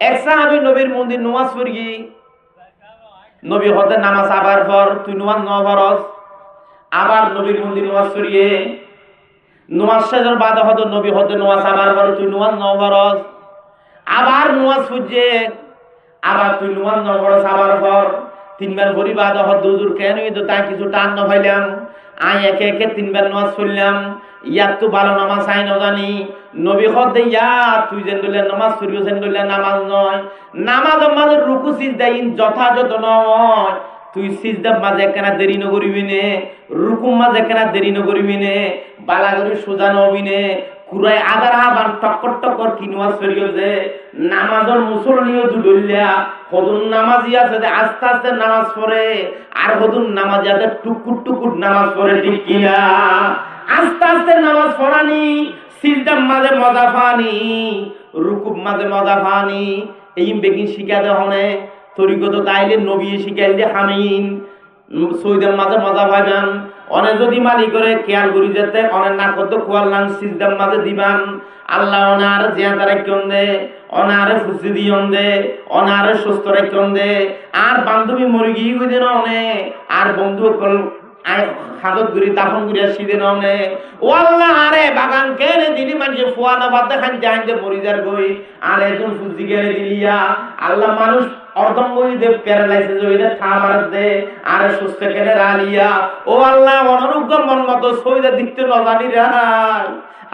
এক সাহাবি নবীর মন্দির নামাজ পড়ি। নবী হতে নামাজ আবার পর, তুই নামাজ ন ফরজ। আবার নবীর মন্দির নামাজ পড়িয়ে। নামাজ শেষের বাদে হতে নবী হতে নামাজ আবার পর, তুই নামাজ ন ফরজ। আবার নামাজ পড়ছে আবার তুই নামাজ ন ফরজ আবার পর। তিনবার ভরি বাদে হতে হুজুর, কেন তো তাই কিছু টান ন পাইলাম আই একে একে তিনবার নামাজ পড়লাম। ইয়াত তো ভালো নামাজ আই ন জানি। নবী হতে ইয়া, তুই যেন নামাজ পড়িও যেন নামাজ নয়। নামাজ রুকু, সিজদা ইন যথাযথ নয়। তুই সিজদার মাঝে একখানা দেরি নে মাঝে একখানা দেরি নে সোজা নবি নে আদার টক্কর টক্কর কি নামাজ যে নামাজর হদুন নামাজি আছে আস্তে আস্তে নামাজ পড়ে, আর হদুন নামাজি আছে টুকুর টুকুর নামাজ পড়ে, ঠিক কিনা? আস্তে আস্তে নামাজ পড়ানি সিজদার মাঝে মজা পানি রুকুব মাঝে মজা পানি এই বেগিন শিখা দে হনে তরিকত তাইলে নবী শিখাই দিয়ে হামিন। সৈদার মাঝে মজা পাইবেন অনে যদি মালি করে খেয়াল করি যেতে, অনে না কোয়াল নাম সিজদার মাঝে দিবান। আল্লাহ অনার জিয়াদা রাখিয়ন দে অনারে ফুসি দিয়ন দে অনারে সুস্থ রাখিয়ন দে আর বান্ধবী মরি গিয়ে কই অনে, আর বন্ধু হাতত গুরি দাফন গুরি সিদে ননে ও আল্লাহ, আরে বাগান কেনে দিলি মানুষে ফুয়া না বাদ খানতে হানতে মরি যার গই। আর একজন ফুজি কেনে দিলিয়া আল্লাহ মানুষ অর্ধঙ্গই দেব প্যারালাইসিস হইলে ঠা মারাত দে। আর সুস্থ কেনে রালিয়া ও মন মতো সইদা দিতে নজানি রাই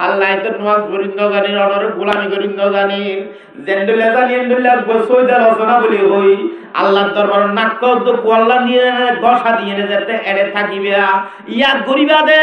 আল্লাহ তো নামাজ পড়িন্দ জানির অনর গোলামি জানি, এন্ডুলে সইদা রচনা বলি হই। আল্লাহর দরবার নাক্ক তো কোয়াল্লা নিয়ে গসা দিয়ে যেতে এড়ে থাকিবে। ইয়া গরিবা দে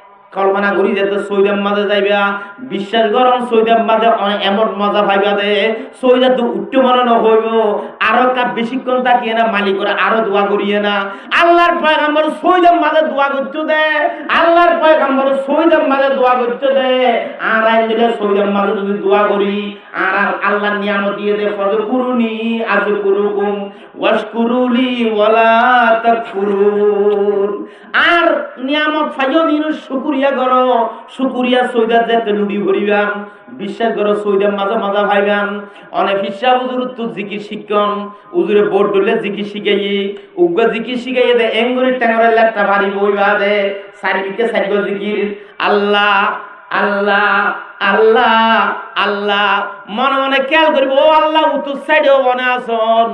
কল্পনা করি যেতে সৈদাম মাঝে যাইবা, বিশ্বাস করম সৈদাম মাঝে অনেক এমন মজা পাইবা দে সৈদা তো উচ্চ মনে হইব আরও কা বেশিক্ষণ তাকিয়ে না, মালিক করে আরও দোয়া করিয়ে না। আল্লাহর পয়গাম্বর সৈদাম মাঝে দোয়া করতে দে, আল্লাহর পয়গাম্বর সৈদাম মাঝে দোয়া করতে দে। আর আইন দিলে সৈদাম মাঝে যদি দোয়া করি আর আল্লাহ নিয়ামত দিয়ে দে ফজ কুরুনি আজ কুরুকুম ওয়াশকুরুলি ওয়ালা তাকফুরুন। আর নিয়ামত ফাইও দিন শুকুরিয়া করো, শুকুরিয়া সৈদার যেতে লুডি ভরিবান, বিশ্বাস করো সৈদার মাঝে মাজা ভাইবান। অনেক হিসাব উজুর তো জিকির শিক্ষণ উজুরে বোর্ড ডলে জিকির শিখাই উগ্র জিকির শিখাইয়ে দে, এঙ্গুরি ট্যাঙ্গরে লেপটা ভারী বইবা দে সারিবিকে সারিব জিকির। আল্লাহ আল্লাহ আল্লাহ আল্লাহ। মনে মনে খেয়াল করিব, ও আল্লাহ, উত্তর সাইডেও মনে আসন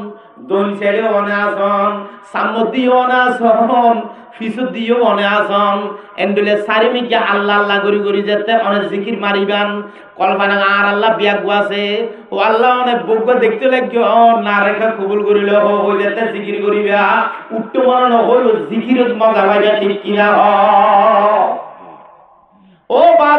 দোন সাইডেও মনে আসন সামদিও মনে আসন ফিসু দিও মনে আসন এন্ডুলে সারিমিকে আল্লাহ আল্লাহ করি করি যেতে অনেক জিকির মারিবান। কল্পনা আর আল্লাহ বিয়া গুয়াছে। ও আল্লাহ, অনেক বজ্ঞ দেখতে লাগিও না রেখা কবুল করিল হই যেতে জিকির করিবা। উত্তম মনে নহইল জিকিরত মজা পাইবা ঠিক কিনা হ।